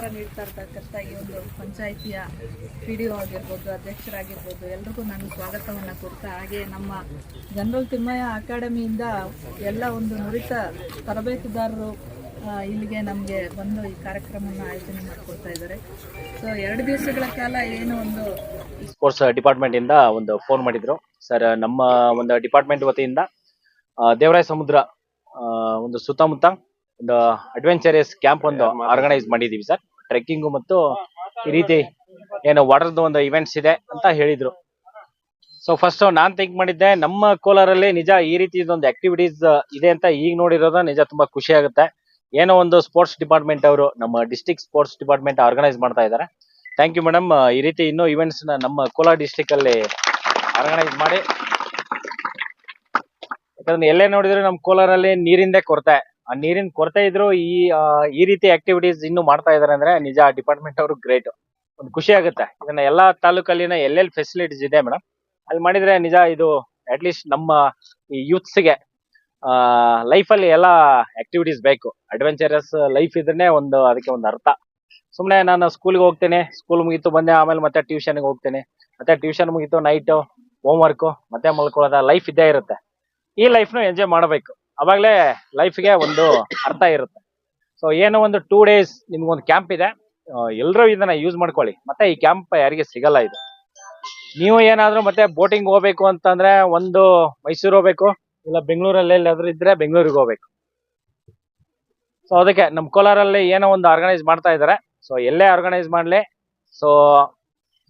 ಸಹಕಾರ ನೀಡ್ತಾ ಇರ್ತಕ್ಕಂಥ ಈ ಒಂದು ಪಂಚಾಯಿತಿಯ ಪಿ ಡಿ ಒ ಆಗಿರ್ಬೋದು ಅಧ್ಯಕ್ಷರಾಗಿರ್ಬೋದು ಎಲ್ರಿಗೂ ನಾನು ಸ್ವಾಗತವನ್ನು ಕೊಡ್ತಾ ಹಾಗೆ ನಮ್ಮ ಜನರಲ್ ತಿಮ್ಮಯ್ಯ ಅಕಾಡೆಮಿಯಿಂದ ಎಲ್ಲ ಒಂದು ನುರಿತ ತರಬೇತುದಾರರು ಇಲ್ಲಿಗೆ ನಮಗೆ ಬಂದು ಈ ಕಾರ್ಯಕ್ರಮವನ್ನು ಆಯೋಜನೆ ಮಾಡಿಕೊಡ್ತಾ ಇದ್ದಾರೆ. ಸೊ ಎರಡು ದಿವಸಗಳ ಕಾಲ ಏನು ಒಂದು ಸ್ಪೋರ್ಟ್ಸ್ ಡಿಪಾರ್ಟ್ಮೆಂಟ್ ಇಂದ ಒಂದು ಫೋನ್ ಮಾಡಿದ್ರು. ಸರ್ ನಮ್ಮ ಒಂದು ಡಿಪಾರ್ಟ್ಮೆಂಟ್ ವತಿಯಿಂದ ದೇವರಾಯ ಸಮುದ್ರ ಒಂದು ಸುತ್ತಮುತ್ತ ಒಂದು ಅಡ್ವೆಂಚರಸ್ ಕ್ಯಾಂಪ್ ಒಂದು ಆರ್ಗನೈಸ್ ಮಾಡಿದೀವಿ ಸರ್ ಟ್ರೆಕ್ಕಿಂಗು ಮತ್ತು ಈ ರೀತಿ ಏನು ವಾಟರ್ದು ಒಂದು ಇವೆಂಟ್ಸ್ ಇದೆ ಅಂತ ಹೇಳಿದ್ರು. ಸೊ ಫಸ್ಟ್ ನಾನ್ ಥಿಂಕ್ ಮಾಡಿದ್ದೆ ನಮ್ಮ ಕೋಲಾರಲ್ಲಿ ನಿಜ ಈ ರೀತಿ ಒಂದು ಆಕ್ಟಿವಿಟೀಸ್ ಇದೆ ಅಂತ ಈಗ ನೋಡಿರೋದು ನಿಜ ತುಂಬಾ ಖುಷಿ ಆಗುತ್ತೆ. ಏನೋ ಒಂದು ಸ್ಪೋರ್ಟ್ಸ್ ಡಿಪಾರ್ಟ್ಮೆಂಟ್ ಅವರು ನಮ್ಮ ಡಿಸ್ಟಿಕ್ ಸ್ಪೋರ್ಟ್ಸ್ ಡಿಪಾರ್ಟ್ಮೆಂಟ್ ಆರ್ಗನೈಸ್ ಮಾಡ್ತಾ ಇದ್ದಾರೆ ಥ್ಯಾಂಕ್ ಯು ಮೇಡಮ್ ಈ ರೀತಿ ಇನ್ನೂ ಇವೆಂಟ್ಸ್ನ ನಮ್ಮ ಕೋಲಾರ ಡಿಸ್ಟಿಕ್ ಅಲ್ಲಿ ಆರ್ಗನೈಸ್ ಮಾಡಿ. ಯಾಕಂದ್ರೆ ಎಲ್ಲೇ ನೋಡಿದ್ರೆ ನಮ್ಮ ಕೋಲಾರಲ್ಲಿ ನೀರಿಂದೇ ಕೊರತೆ. ನೀರಿನ ಕೊರತೆ ಇದ್ರು ಈ ಆ, ಈ ರೀತಿ ಆಕ್ಟಿವಿಟೀಸ್ ಇನ್ನು ಮಾಡ್ತಾ ಇದಾರೆ ಅಂದ್ರೆ ನಿಜ ಡಿಪಾರ್ಟ್ಮೆಂಟ್ ಅವರು ಗ್ರೇಟ್ ಒಂದು ಖುಷಿ ಆಗುತ್ತೆ. ಇದನ್ನ ಎಲ್ಲಾ ತಾಲೂಕಲ್ಲಿನ ಎಲ್ಲೆಲ್ಲಿ ಫೆಸಿಲಿಟೀಸ್ ಇದೆ ಮೇಡಮ್ ಅಲ್ಲಿ ಮಾಡಿದ್ರೆ ನಿಜ ಇದು ಅಟ್ ಲೀಸ್ಟ್ ನಮ್ಮ ಈ ಯೂತ್ಸ್ಗೆ ಲೈಫ್ ಅಲ್ಲಿ ಎಲ್ಲ ಆಕ್ಟಿವಿಟೀಸ್ ಬೇಕು. ಅಡ್ವೆಂಚರಸ್ ಲೈಫ್ ಇದ್ರೆ ಒಂದು ಅದಕ್ಕೆ ಒಂದು ಅರ್ಥ. ಸುಮ್ನೆ ನಾನು ಸ್ಕೂಲ್ಗೆ ಹೋಗ್ತೇನೆ ಸ್ಕೂಲ್ ಮುಗಿತು ಬಂದೆ ಆಮೇಲೆ ಮತ್ತೆ ಟ್ಯೂಷನ್ಗೆ ಹೋಗ್ತೇನೆ. ಮತ್ತೆ ಟ್ಯೂಷನ್ ಮುಗೀತು ನೈಟ್ ಹೋಮ್ ವರ್ಕ್ ಮತ್ತೆ ಮಲ್ಕೊಳ್ಳೋದ ಲೈಫ್ ಇದ್ದೇ ಇರುತ್ತೆ. ಈ ಲೈಫ್ನು ಎಂಜಾಯ್ ಮಾಡಬೇಕು. ಅವಾಗಲೇ ಲೈಫ್ಗೆ ಒಂದು ಅರ್ಥ ಇರುತ್ತೆ. ಸೊ ಏನೋ ಒಂದು ಟೂ ಡೇಸ್ ನಿಮ್ಗೊಂದು ಕ್ಯಾಂಪ್ ಇದೆ. ಎಲ್ಲರೂ ಇದನ್ನ ಯೂಸ್ ಮಾಡ್ಕೊಳ್ಳಿ. ಮತ್ತೆ ಈ ಕ್ಯಾಂಪ್ ಯಾರಿಗೆ ಸಿಗಲ್ಲ ಇದು. ನೀವು ಏನಾದ್ರೂ ಮತ್ತೆ ಬೋಟಿಂಗ್ ಹೋಗ್ಬೇಕು ಅಂತಂದ್ರೆ ಒಂದು ಮೈಸೂರು ಹೋಗ್ಬೇಕು, ಇಲ್ಲ ಬೆಂಗಳೂರಲ್ಲಿ ಎಲ್ಲಾದ್ರೂ ಇದ್ರೆ ಬೆಂಗಳೂರಿಗೆ ಹೋಗ್ಬೇಕು. ಸೊ ಅದಕ್ಕೆ ನಮ್ಮ ಕೋಲಾರಲ್ಲಿ ಏನೋ ಒಂದು ಆರ್ಗನೈಸ್ ಮಾಡ್ತಾ ಇದ್ದಾರೆ ಸೊ ಎಲ್ಲೇ ಆರ್ಗನೈಸ್ ಮಾಡ್ಲಿ. ಸೊ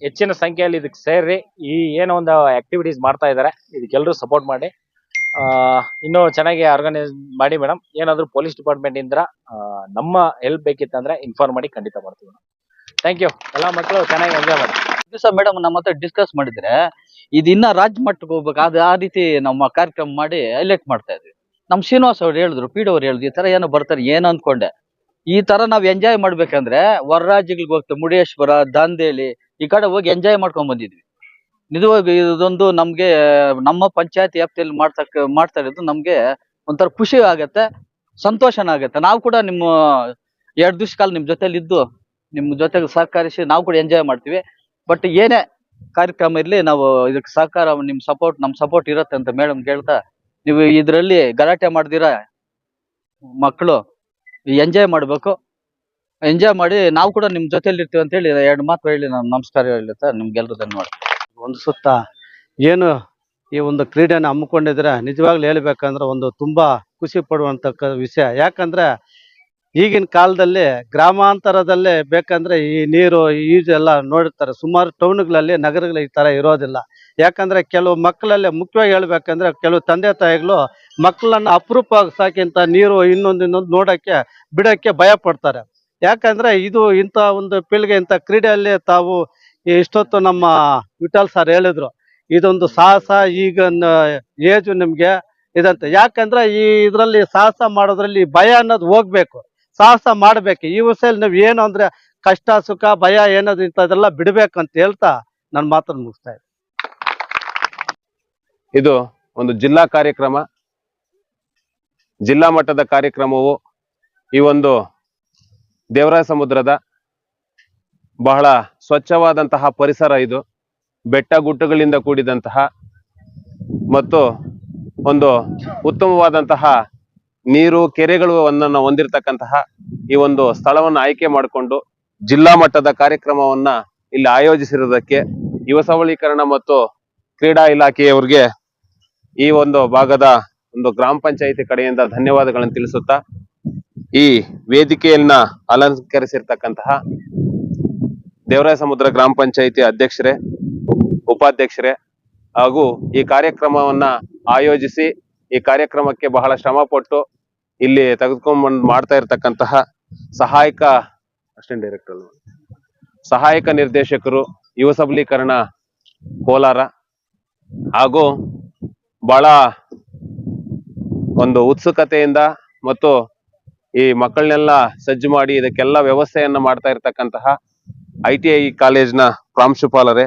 ಹೆಚ್ಚಿನ ಸಂಖ್ಯೆಯಲ್ಲಿ ಇದಕ್ಕೆ ಸೇರಿ ಈ ಏನೋ ಒಂದು ಆಕ್ಟಿವಿಟೀಸ್ ಮಾಡ್ತಾ ಇದ್ದಾರೆ ಇದಕ್ಕೆಲ್ಲರೂ ಸಪೋರ್ಟ್ ಮಾಡಿ. ಇನ್ನೂ ಚೆನ್ನಾಗಿ ಆರ್ಗನೈಸ್ ಮಾಡಿ ಮೇಡಮ್ ಏನಾದರೂ ಪೊಲೀಸ್ ಡಿಪಾರ್ಟ್ಮೆಂಟ್ ಇಂದ ನಮ್ಮ ಹೆಲ್ಪ್ ಬೇಕಿತ್ತಂದ್ರೆ ಇನ್ಫಾರ್ಮ್ ಮಾಡಿ ಖಂಡಿತ ಮಾಡ್ತೀವಿ ಥ್ಯಾಂಕ್ ಯು ಎಲ್ಲ ಮಕ್ಕಳು ಚೆನ್ನಾಗಿ ಎಂಜಾಯ್ ಮಾಡಿ. ದಿವಸ ಮೇಡಮ್ ನಮ್ಮ ಹತ್ರ ಡಿಸ್ಕಸ್ ಮಾಡಿದ್ರೆ, ಇದು ಇನ್ನ ರಾಜ್ಯ ಮಟ್ಟಕ್ಕೆ ಹೋಗ್ಬೇಕು, ಅದು ಆ ರೀತಿ ನಮ್ಮ ಕಾರ್ಯಕ್ರಮ ಮಾಡಿ ಎಲೆಕ್ಟ್ ಮಾಡ್ತಾ ಇದ್ವಿ. ನಮ್ ಶ್ರೀನಿವಾಸ್ ಅವ್ರು ಹೇಳಿದ್ರು ಪಿ ಡಿ ಅವ್ರು ಹೇಳಿದ್ರು, ಈ ತರ ಏನೋ ಬರ್ತಾರೆ, ಏನು ಅನ್ಕೊಂಡೆ. ಈ ತರ ನಾವ್ ಎಂಜಾಯ್ ಮಾಡ್ಬೇಕಂದ್ರೆ, ಹೊರ ರಾಜ್ಯಗಳಿಗೆ ಹೋಗ್ತೇವೆ, ಮುರುಡೇಶ್ವರ ದಾಂದೇಲಿ ಈ ಕಡೆ ಹೋಗಿ ಎಂಜಾಯ್ ಮಾಡ್ಕೊಂಡ್ ಬಂದಿದ್ವಿ. ನಿಜವಾಗಿ ಇದೊಂದು ನಮಗೆ, ನಮ್ಮ ಪಂಚಾಯತ್ ವ್ಯಾಪ್ತಿಯಲ್ಲಿ ಮಾಡ್ತಕ್ಕ, ಮಾಡ್ತಾ ಇರೋದು ನಮಗೆ ಒಂಥರ ಖುಷಿ ಆಗುತ್ತೆ, ಸಂತೋಷನೂ ಆಗತ್ತೆ. ನಾವು ಕೂಡ ನಿಮ್ಮ ಎರಡು ದಿವಸ ಕಾಲ ನಿಮ್ ಜೊತೆಲಿ ಇದ್ದು, ನಿಮ್ ಜೊತೆಗೆ ಸಹಕರಿಸಿ ನಾವು ಕೂಡ ಎಂಜಾಯ್ ಮಾಡ್ತೀವಿ. ಬಟ್ ಏನೇ ಕಾರ್ಯಕ್ರಮ ಇರಲಿ, ನಾವು ಇದಕ್ಕೆ ಸಹಕಾರ, ನಿಮ್ ಸಪೋರ್ಟ್ ನಮ್ ಸಪೋರ್ಟ್ ಇರತ್ತೆ ಅಂತ ಮೇಡಮ್ ಕೇಳ್ತಾ, ನೀವು ಇದರಲ್ಲಿ ಗಲಾಟೆ ಮಾಡ್ದಿರ ಮಕ್ಕಳು ಎಂಜಾಯ್ ಮಾಡಬೇಕು. ಎಂಜಾಯ್ ಮಾಡಿ ನಾವು ಕೂಡ ನಿಮ್ ಜೊತೆಲಿ ಇರ್ತೀವಿ ಅಂತ ಹೇಳಿ, ಎರಡು ಮಾತು ಹೇಳಿ, ನಾನು ನಮಸ್ಕಾರ ಹೇಳಿ ನಿಮ್ಗೆಲ್ಲರೂ ಧನ್ಯವಾದ ಒಂದು ಸುತ್ತ ಏನು ಈ ಒಂದು ಕ್ರೀಡೆಯನ್ನು ಹಮ್ಮಿಕೊಂಡಿದ್ರೆ ನಿಜವಾಗ್ಲೂ ಹೇಳ್ಬೇಕಂದ್ರೆ ಒಂದು ತುಂಬ ಖುಷಿ ಪಡುವಂತ ಕ- ವಿಷಯ. ಯಾಕಂದ್ರೆ ಈಗಿನ ಕಾಲದಲ್ಲಿ ಗ್ರಾಮಾಂತರದಲ್ಲೇ ಬೇಕಂದ್ರೆ ಈ ನೀರು ಈಜು ಎಲ್ಲ ನೋಡಿರ್ತಾರೆ. ಸುಮಾರು ಟೌನ್ಗಳಲ್ಲಿ ನಗರಗಳು ಈ ಥರ ಇರೋದಿಲ್ಲ. ಯಾಕಂದ್ರೆ ಕೆಲವು ಮಕ್ಕಳಲ್ಲೇ ಮುಖ್ಯವಾಗಿ ಹೇಳ್ಬೇಕಂದ್ರೆ ಕೆಲವು ತಂದೆ ತಾಯಿಗಳು ಮಕ್ಕಳನ್ನ ಅಪರೂಪವಾಗಿ ಸಾಕಿಂತ ನೀರು ಇನ್ನೊಂದು ಇನ್ನೊಂದು ನೋಡಕ್ಕೆ, ಬಿಡಕ್ಕೆ ಭಯ ಪಡ್ತಾರೆ. ಯಾಕಂದ್ರೆ ಇದು ಇಂಥ ಒಂದು ಪೀಳಿಗೆ ಇಂಥ ಕ್ರೀಡೆಯಲ್ಲಿ ತಾವು ಇಷ್ಟೊತ್ತು ನಮ್ಮ ವಿಠಲ್ ಸರ್ ಹೇಳಿದ್ರು, ಇದೊಂದು ಸಾಹಸ, ಈಗ ಏಜು ನಿಮ್ಗೆ ಇದಂತೆ. ಯಾಕಂದ್ರೆ ಈ ಇದರಲ್ಲಿ ಸಾಹಸ ಮಾಡೋದ್ರಲ್ಲಿ ಭಯ ಅನ್ನೋದು ಹೋಗ್ಬೇಕು. ಸಾಹಸ ಮಾಡ್ಬೇಕು. ಈ ವರ್ಷದಲ್ಲಿ ನೀವು ಏನು ಅಂದ್ರೆ ಕಷ್ಟ, ಸುಖ, ಭಯ ಏನದು ಇಂಥದೆಲ್ಲ ಬಿಡ್ಬೇಕು ಅಂತ ಹೇಳ್ತಾ ನನ್ನ ಮಾತನ್ನು ಮುಗಿಸ್ತಾ ಇದ್ದೀನಿ. ಇದು ಒಂದು ಜಿಲ್ಲಾ ಕಾರ್ಯಕ್ರಮ. ಜಿಲ್ಲಾ ಮಟ್ಟದ ಕಾರ್ಯಕ್ರಮವು ಈ ಒಂದು ದೇವರಾಯ ಸಮುದ್ರದ ಬಹಳ ಸ್ವಚ್ಛವಾದಂತಹ ಪರಿಸರ ಇದು. ಬೆಟ್ಟ ಗುಡ್ಡಗಳಿಂದ ಕೂಡಿದಂತಹ ಮತ್ತು ಒಂದು ಉತ್ತಮವಾದಂತಹ ನೀರು, ಕೆರೆಗಳು ಒಂದನ್ನು ಹೊಂದಿರತಕ್ಕಂತಹ ಈ ಒಂದು ಸ್ಥಳವನ್ನು ಆಯ್ಕೆ ಮಾಡಿಕೊಂಡು ಜಿಲ್ಲಾ ಮಟ್ಟದ ಕಾರ್ಯಕ್ರಮವನ್ನ ಇಲ್ಲಿ ಆಯೋಜಿಸಿರುವುದಕ್ಕೆ ಯುವ ಸಬಲೀಕರಣ ಮತ್ತು ಕ್ರೀಡಾ ಇಲಾಖೆಯವರಿಗೆ ಈ ಒಂದು ಭಾಗದ ಒಂದು ಗ್ರಾಮ ಪಂಚಾಯಿತಿ ಕಡೆಯಿಂದ ಧನ್ಯವಾದಗಳನ್ನು ತಿಳಿಸುತ್ತಾ ಈ ವೇದಿಕೆಯನ್ನ ಅಲಂಕರಿಸಿರ್ತಕ್ಕಂತಹ ದೇವರಾಯ ಸಮುದ್ರ ಗ್ರಾಮ ಪಂಚಾಯಿತಿ ಅಧ್ಯಕ್ಷರೇ, ಉಪಾಧ್ಯಕ್ಷರೇ ಹಾಗೂ ಈ ಕಾರ್ಯಕ್ರಮವನ್ನ ಆಯೋಜಿಸಿ ಈ ಕಾರ್ಯಕ್ರಮಕ್ಕೆ ಬಹಳ ಶ್ರಮ ಪಟ್ಟು ಇಲ್ಲಿ ತೆಗೆದುಕೊಂಡ್ಬಂದು ಮಾಡ್ತಾ ಇರತಕ್ಕಂತಹ ಸಹಾಯಕ ಅಸಿಸ್ಟೆಂಟ್ ಡೈರೆಕ್ಟರ್ ಸಹಾಯಕ ನಿರ್ದೇಶಕರು, ಯುವ ಸಬಲೀಕರಣ ಕೋಲಾರ ಹಾಗೂ ಬಹಳ ಒಂದು ಉತ್ಸುಕತೆಯಿಂದ ಮತ್ತು ಈ ಮಕ್ಕಳನ್ನೆಲ್ಲ ಸಜ್ಜು ಮಾಡಿ ಇದಕ್ಕೆಲ್ಲ ವ್ಯವಸ್ಥೆಯನ್ನ ಮಾಡ್ತಾ ಇರ್ತಕ್ಕಂತಹ ಐ ಟಿ ಐ ಕಾಲೇಜ್ನ ಪ್ರಾಂಶುಪಾಲರೇ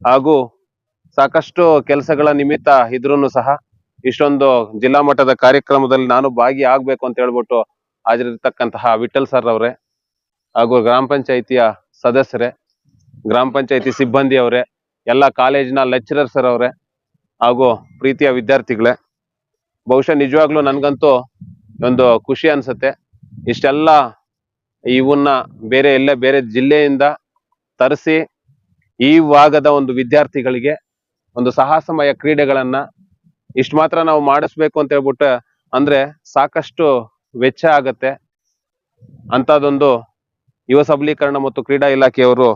ಹಾಗೂ ಸಾಕಷ್ಟು ಕೆಲಸಗಳ ನಿಮಿತ್ತ ಇದ್ರೂ ಸಹ ಇಷ್ಟೊಂದು ಜಿಲ್ಲಾ ಮಟ್ಟದ ಕಾರ್ಯಕ್ರಮದಲ್ಲಿ ನಾನು ಭಾಗಿ ಆಗ್ಬೇಕು ಅಂತ ಹೇಳ್ಬಿಟ್ಟು ಹಾಜರಿರ್ತಕ್ಕಂತಹ ವಿಠಲ್ ಸರ್ ಅವರೇ ಹಾಗೂ ಗ್ರಾಮ ಪಂಚಾಯಿತಿಯ ಸದಸ್ಯರೇ, ಗ್ರಾಮ ಪಂಚಾಯಿತಿ ಸಿಬ್ಬಂದಿ ಅವರೇ, ಎಲ್ಲ ಕಾಲೇಜಿನ ಲೆಕ್ಚರರ್ಸ್ ಅವರೇ ಹಾಗೂ ಪ್ರೀತಿಯ ವಿದ್ಯಾರ್ಥಿಗಳೇ. ಬಹುಶಃ ನಿಜವಾಗ್ಲೂ ನನಗಂತೂ ಒಂದು ಖುಷಿ ಅನ್ಸುತ್ತೆ. ಇಷ್ಟೆಲ್ಲ ಇವನ್ನ ಬೇರೆ ಎಲ್ಲ ಬೇರೆ ಜಿಲ್ಲೆಯಿಂದ ತರಿಸಿ ಈ ಭಾಗದ ಒಂದು ವಿದ್ಯಾರ್ಥಿಗಳಿಗೆ ಒಂದು ಸಾಹಸಮಯ ಕ್ರೀಡೆಗಳನ್ನ ಇಷ್ಟು ಮಾತ್ರ ನಾವು ಮಾಡಿಸ್ಬೇಕು ಅಂತ ಹೇಳ್ಬಿಟ್ಟು ಅಂದ್ರೆ ಸಾಕಷ್ಟು ವೆಚ್ಚ ಆಗತ್ತೆ. ಅಂತದೊಂದು ಯುವ ಸಬಲೀಕರಣ ಮತ್ತು ಕ್ರೀಡಾ ಇಲಾಖೆಯವರು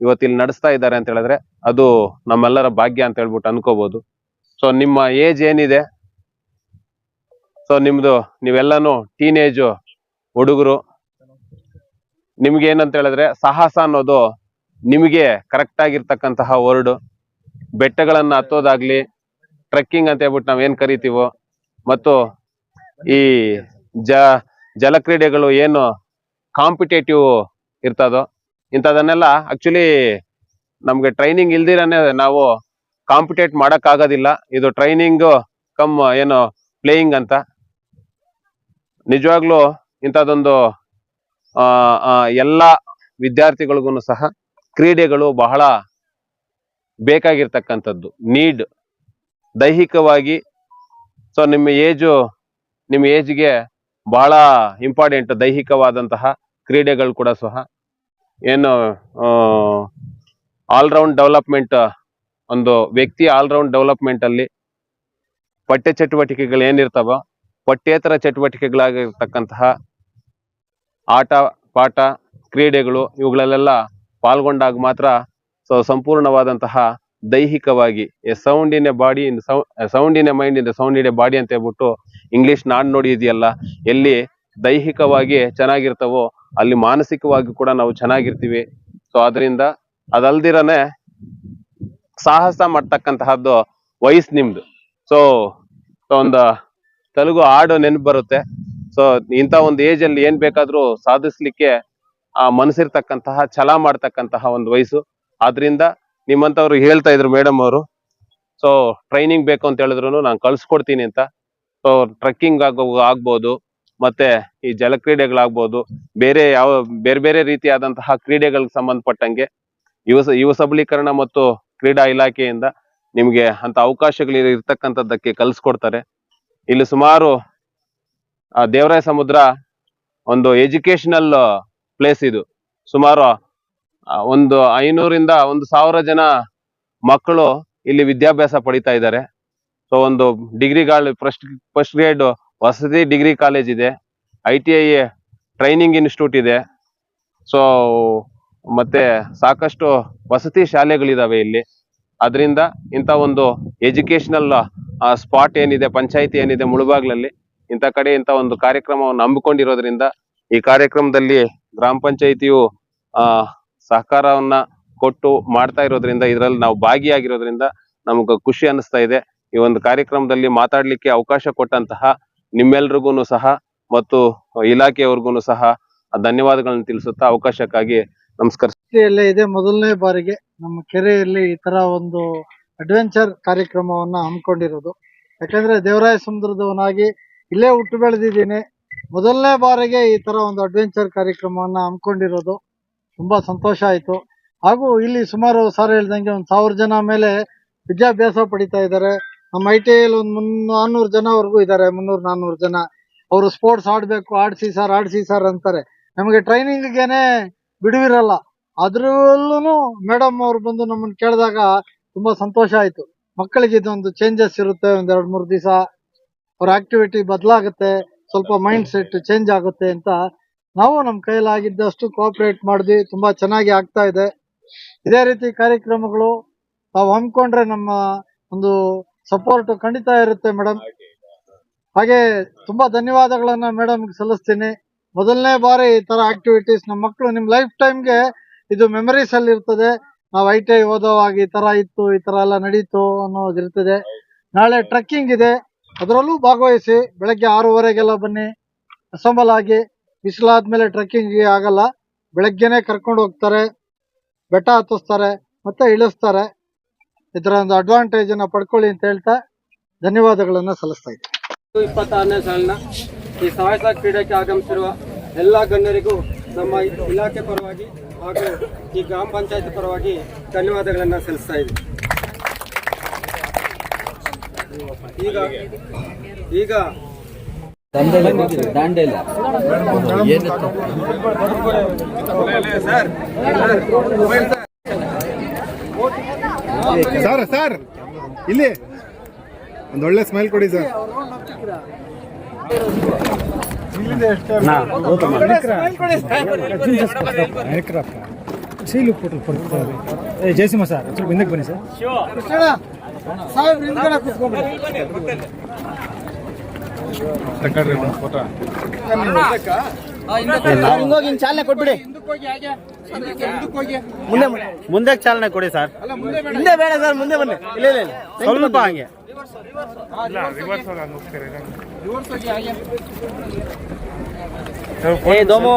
ಇವತ್ತಿಲ್ಲಿ ನಡೆಸ್ತಾ ಇದ್ದಾರೆ ಅಂತ ಹೇಳಿದ್ರೆ ಅದು ನಮ್ಮೆಲ್ಲರ ಭಾಗ್ಯ ಅಂತ ಹೇಳ್ಬಿಟ್ಟು ಅನ್ಕೋಬಹುದು ಸೊ ನಿಮ್ಮ ಏಜ್ ಏನಿದೆ? ಸೊ ನಿಮ್ದು ನೀವೆಲ್ಲಾನು ಟೀನೇಜ್ ಹುಡುಗರು ನಿಮ್ಗೆ ಏನಂತ ಹೇಳಿದ್ರೆ ಸಾಹಸ ಅನ್ನೋದು ನಿಮಗೆ ಕರೆಕ್ಟ್ ಆಗಿರ್ತಕ್ಕಂತಹ ವರ್ಡ್ ಬೆಟ್ಟಗಳನ್ನ ಹತ್ತೋದಾಗ್ಲಿ ಟ್ರೆಕ್ಕಿಂಗ್ ಅಂತ ಹೇಳ್ಬಿಟ್ಟು ನಾವ್ ಏನ್ ಕರಿತೀವೋ ಮತ್ತು ಈ ಜ ಜಲಕ್ರೀಡೆಗಳು ಏನು ಕಾಂಪಿಟೇಟಿವ್ ಇರ್ತದೋ ಇಂಥದನ್ನೆಲ್ಲ ಆಕ್ಚುಲಿ ನಮ್ಗೆ ಟ್ರೈನಿಂಗ್ ಇಲ್ದಿರನೆ ನಾವು ಕಾಂಪಿಟೇಟ್ ಮಾಡಕ್ ಆಗೋದಿಲ್ಲ ಇದು ಟ್ರೈನಿಂಗ್ ಕಮ್ ಏನು ಪ್ಲೇಯಿಂಗ್ ಅಂತ. ನಿಜವಾಗ್ಲೂ ಆ, ಎಲ್ಲ ವಿದ್ಯಾರ್ಥಿಗಳಿಗೂ ಸಹ ಕ್ರೀಡೆಗಳು ಬಹಳ ಬೇಕಾಗಿರ್ತಕ್ಕಂಥದ್ದು. ನೀಡ್, ದೈಹಿಕವಾಗಿ ಸೊ ನಿಮ್ಮ ಏಜು, ನಿಮ್ಮ ಏಜ್ಗೆ ಬಹಳ ಇಂಪಾರ್ಟೆಂಟ್ ದೈಹಿಕವಾದಂತಹ ಕ್ರೀಡೆಗಳು ಕೂಡ ಸಹ ಏನು ಆಲ್ರೌಂಡ್ ಡೆವಲಪ್ಮೆಂಟ್ ಒಂದು ವ್ಯಕ್ತಿ ಆಲ್ರೌಂಡ್ ಡೆವಲಪ್ಮೆಂಟ್ ಅಲ್ಲಿ ಪಠ್ಯ ಚಟುವಟಿಕೆಗಳು ಏನಿರ್ತಾವ, ಪಠ್ಯೇತರ ಚಟುವಟಿಕೆಗಳಾಗಿರ್ತಕ್ಕಂತಹ ಆಟ, ಪಾಠ, ಕ್ರೀಡೆಗಳು ಇವುಗಳಲ್ಲೆಲ್ಲ ಪಾಲ್ಗೊಂಡಾಗ ಮಾತ್ರ ಸೊ, ಸಂಪೂರ್ಣವಾದಂತಹ ದೈಹಿಕವಾಗಿ, a sound in a body in sound in a mind in sound in a body ಅಂತ ಹೇಳ್ಬಿಟ್ಟು ಇಂಗ್ಲಿಷ್ ನಾಡ್ ನೋಡಿ ಇದೆಯಲ್ಲ ಎಲ್ಲಿ ದೈಹಿಕವಾಗಿ ಚೆನ್ನಾಗಿರ್ತವೋ, ಅಲ್ಲಿ ಮಾನಸಿಕವಾಗಿ ಕೂಡ ನಾವು ಚೆನ್ನಾಗಿರ್ತೀವಿ. ಸೊ ಅದರಿಂದ ಅದಲ್ದಿರನೆ ಸಾಹಸ ಮಾಡ್ತಕ್ಕಂತಹದ್ದು ವಯಸ್ಸು ನಿಮ್ದು. ಸೊ ಒಂದು ತೆಲುಗು ಹಾಡು ನೆನಪು ಬರುತ್ತೆ. ಸೊ ಇಂತ ಒಂದು ಏಜ್ ಅಲ್ಲಿ ಏನ್ ಬೇಕಾದ್ರೂ ಸಾಧಿಸ್ಲಿಕ್ಕೆ ಆ ಮನಸ್ಸಿರ್ತಕ್ಕಂತಹ, ಛಲ ಮಾಡ್ತಕ್ಕಂತಹ ಒಂದು ವಯಸ್ಸು. ಆದ್ರಿಂದ ನಿಮ್ಮಂತವ್ರು ಹೇಳ್ತಾ ಇದ್ರು ಮೇಡಮ್ ಅವರು. ಸೊ ಟ್ರೈನಿಂಗ್ ಬೇಕು ಅಂತ ಹೇಳಿದ್ರು ನಾನು ಕಳ್ಸಿಕೊಡ್ತೀನಿ ಅಂತ. ಸೊ ಟ್ರೆಕ್ಕಿಂಗ್ ಆಗೋ, ಆಗ್ಬೋದು, ಮತ್ತೆ ಈ ಜಲಕ್ರೀಡೆಗಳಾಗ್ಬೋದು, ಬೇರೆ ಯಾವ, ಬೇರೆ ಬೇರೆ ರೀತಿಯಾದಂತಹ ಕ್ರೀಡೆಗಳಿಗೆ ಸಂಬಂಧಪಟ್ಟಂಗೆ ಯುವ ಯುವ ಸಬಲೀಕರಣ ಮತ್ತು ಕ್ರೀಡಾ ಇಲಾಖೆಯಿಂದ ನಿಮಗೆ ಅಂತ ಅವಕಾಶಗಳು ಇರ್ತಕ್ಕಂಥದ್ದಕ್ಕೆ ಕಲ್ಸ್ಕೊಡ್ತಾರೆ ಇಲ್ಲಿ ಸುಮಾರು ದೇವರಾಯ ಸಮುದ್ರ ಒಂದು ಎಜುಕೇಶನಲ್ ಪ್ಲೇಸ್ ಇದು. ಸುಮಾರು ಒಂದು ಐನೂರಿಂದ ಒಂದು ಸಾವಿರ ಜನ ಮಕ್ಕಳು ಇಲ್ಲಿ ವಿದ್ಯಾಭ್ಯಾಸ ಪಡಿತಾ ಇದ್ದಾರೆ. ಸೊ ಒಂದು ಡಿಗ್ರಿ ಫಸ್ಟ್ ಫಸ್ಟ್ ಗ್ರೇಡ್ ವಸತಿ ಡಿಗ್ರಿ ಕಾಲೇಜ್ ಇದೆ. I T I training institute ಇದೆ. ಸೊ ಮತ್ತೆ ಸಾಕಷ್ಟು ವಸತಿ ಶಾಲೆಗಳಿದಾವೆ ಇಲ್ಲಿ. ಅದರಿಂದ ಇಂಥ ಒಂದು ಎಜುಕೇಶನಲ್ ಸ್ಪಾಟ್ ಏನಿದೆ, ಪಂಚಾಯಿತಿ ಏನಿದೆ ಮುಳುಬಾಗ್ಲಲ್ಲಿ ಇಂಥ ಕಡೆ ಇಂಥ ಒಂದು ಕಾರ್ಯಕ್ರಮವನ್ನು ಹಮ್ಮಿಕೊಂಡಿರೋದ್ರಿಂದ ಈ ಕಾರ್ಯಕ್ರಮದಲ್ಲಿ ಗ್ರಾಮ ಪಂಚಾಯಿತಿಯು, ಆ, ಸಹಕಾರವನ್ನ ಕೊಟ್ಟು ಮಾಡ್ತಾ ಇರೋದ್ರಿಂದ ಇದರಲ್ಲಿ ನಾವು ಭಾಗಿಯಾಗಿರೋದ್ರಿಂದ ನಮ್ಗೆ ಖುಷಿ ಅನಿಸ್ತಾ ಇದೆ. ಈ ಒಂದು ಕಾರ್ಯಕ್ರಮದಲ್ಲಿ ಮಾತಾಡ್ಲಿಕ್ಕೆ ಅವಕಾಶ ಕೊಟ್ಟಂತಹ ನಿಮ್ಮೆಲ್ರಿಗೂ ಸಹ ಮತ್ತು ಇಲಾಖೆಯವ್ರಿಗೂ ಸಹ ಧನ್ಯವಾದಗಳನ್ನು ತಿಳಿಸುತ್ತಾ ಅವಕಾಶಕ್ಕಾಗಿ ನಮಸ್ಕಾರ ಇದೆ. ಮೊದಲನೇ ಬಾರಿಗೆ ನಮ್ಮ ಕೆರೆಯಲ್ಲಿ ಈ ತರ ಒಂದು ಅಡ್ವೆಂಚರ್ ಕಾರ್ಯಕ್ರಮವನ್ನ ಹಮ್ಮಿಕೊಂಡಿರೋದು. ಯಾಕಂದ್ರೆ ದೇವರಾಯ ಸಮುದ್ರದವನಾಗಿ ಇಲ್ಲೇ ಹುಟ್ಟು ಬೆಳೆದಿದ್ದೀನಿ. ಮೊದಲನೇ ಬಾರಿಗೆ ಈ ತರ ಒಂದು ಅಡ್ವೆಂಚರ್ ಕಾರ್ಯಕ್ರಮವನ್ನ ಹಮ್ಮಿಕೊಂಡಿರೋದು ತುಂಬಾ ಸಂತೋಷ ಆಯ್ತು. ಹಾಗೂ ಇಲ್ಲಿ ಸುಮಾರು ಸರ್ ಹೇಳ್ದಂಗೆ ಒಂದು ಸಾವಿರ ಜನ ಮೇಲೆ ವಿದ್ಯಾಭ್ಯಾಸ ಪಡಿತಾ ಇದ್ದಾರೆ. ನಮ್ಮ ಐ ಟಿ ಐಲಿ ಒಂದು ಮುನ್ ನಾನ್ನೂರು ಜನವರೆಗೂ ಇದ್ದಾರೆ. ಮುನ್ನೂರು ನಾನ್ನೂರು ಜನ. ಅವರು ಸ್ಪೋರ್ಟ್ಸ್ ಆಡ್ಬೇಕು, ಆಡ್ಸಿ ಸರ್ ಆಡ್ಸಿ ಸರ್ ಅಂತಾರೆ. ನಮಗೆ ಟ್ರೈನಿಂಗ್ಗೆನೆ ಬಿಡುವಿರಲ್ಲ. ಅದ್ರಲ್ಲೂ ಮೇಡಮ್ ಅವ್ರು ಬಂದು ನಮ್ಮನ್ನ ಕೇಳಿದಾಗ ತುಂಬಾ ಸಂತೋಷ ಆಯ್ತು. ಮಕ್ಕಳಿಗೆ ಇದೊಂದು ಚೇಂಜಸ್ ಇರುತ್ತೆ. ಒಂದ್ ಎರಡ್ ಮೂರ್ ದಿವಸ ಅವ್ರ ಆಕ್ಟಿವಿಟಿ ಬದಲಾಗುತ್ತೆ, ಸ್ವಲ್ಪ ಮೈಂಡ್ ಸೆಟ್ ಚೇಂಜ್ ಆಗುತ್ತೆ ಅಂತ ನಾವು ನಮ್ಮ ಕೈಲಾಗಿದ್ದಷ್ಟು ಕೋಆಪರೇಟ್ ಮಾಡಿದ್ವಿ ತುಂಬಾ ಚೆನ್ನಾಗಿ ಆಗ್ತಾ ಇದೆ. ಇದೇ ರೀತಿ ಕಾರ್ಯಕ್ರಮಗಳು, ತಾವು ಹಮ್ಮಿಕೊಂಡ್ರೆ ನಮ್ಮ ಒಂದು ಸಪೋರ್ಟ್ ಖಂಡಿತ ಇರುತ್ತೆ ಮೇಡಮ್ ಹಾಗೆ ತುಂಬಾ ಧನ್ಯವಾದಗಳನ್ನ ಮೇಡಮ್ ಸಲ್ಲಿಸ್ತೀನಿ. ಮೊದಲನೇ ಬಾರಿ ಈ ತರ ಆಕ್ಟಿವಿಟೀಸ್ ನಮ್ಮ ಮಕ್ಕಳು ನಿಮ್ ಲೈಫ್ ಟೈಮ್ಗೆ ಇದು ಮೆಮರೀಸ್ ಅಲ್ಲಿ ಇರ್ತದೆ. ನಾವು ಐ ಟಿ ಐ ಓದೋವಾಗ ಈ ತರ ಇತ್ತು, ಈ ತರ ಎಲ್ಲ ನಡೀತು ಅನ್ನೋದಿರ್ತದೆ ನಾಳೆ ಟ್ರೆಕ್ಕಿಂಗ್ ಇದೆ. ಅದರಲ್ಲೂ ಭಾಗವಹಿಸಿ ಬೆಳಗ್ಗೆ ಆರೂವರೆಗೆಲ್ಲ ಬನ್ನಿ, ಅಸೆಂಬಲ್ ಆಗಿ ಬಿಸಿಲಾದ್ಮೇಲೆ ಟ್ರೆಕ್ಕಿಂಗ್ ಆಗಲ್ಲ. ಬೆಳಗ್ಗೆನೆ ಕರ್ಕೊಂಡು ಹೋಗ್ತಾರೆ, ಬೆಟ್ಟ ಹತ್ತಿಸ್ತಾರೆ, ಮತ್ತೆ ಇಳಿಸ್ತಾರೆ. ಇದರ ಒಂದು ಅಡ್ವಾಂಟೇಜ್ ಅನ್ನ ಪಡ್ಕೊಳ್ಳಿ ಅಂತ ಹೇಳ್ತಾ ಧನ್ಯವಾದಗಳನ್ನ ಸಲ್ಲಿಸ್ತಾ ಇದ್ದೀನಿ. ಇಪ್ಪತ್ತಾರನೇ ಸಾಲಿನ ಈ ಸಾಹಸ ಕ್ರೀಡೆಗೆ ಆಗಮಿಸಿರುವ ಎಲ್ಲ ಗಣ್ಯರಿಗೂ ನಮ್ಮ ಇಲಾಖೆ ಪರವಾಗಿ ಹಾಗೂ ಈ ಗ್ರಾಮ ಪಂಚಾಯತ್ ಪರವಾಗಿ ಧನ್ಯವಾದಗಳನ್ನು ಸಲ್ಲಿಸ್ತಾ ಇದ್ದೀವಿ ಈಗ ಈಗ. Dandeli sir sir. ಇಲ್ಲಿ. ಒಂದು ಒಳ್ಳೆ ಸ್ಮೈಲ್ ಕೊಡಿ ಸರ್. ಜಯಸಿಂಹ ಸರ್ ಸ್ವಲ್ಪ ಹಿಂದಕ್ಕೆ ಬನ್ನಿ ಸರ್. ಸಾಹೇಬ್ರು ಹಿಂದ್ಗಡೆ ಕೂತ್ಕೊಂಡ್ಬಿಡಿ. ತಗೊಳ್ರಿ ಒಂದು ಫೋಟೋ ಮುಂದೆ ಚಾಲನೆ ಕೊಡಿ ಸರ್. ಹಿಂದೆ ಬೇಡ ಸರ್ ಮುಂದೆ ಬನ್ನಿ. ಇಲ್ಲ ಇಲ್ಲ ಇಲ್ಲ. ಸ್ವಲ್ಪ ಹಂಗೆ. ಏ ದೋಮು.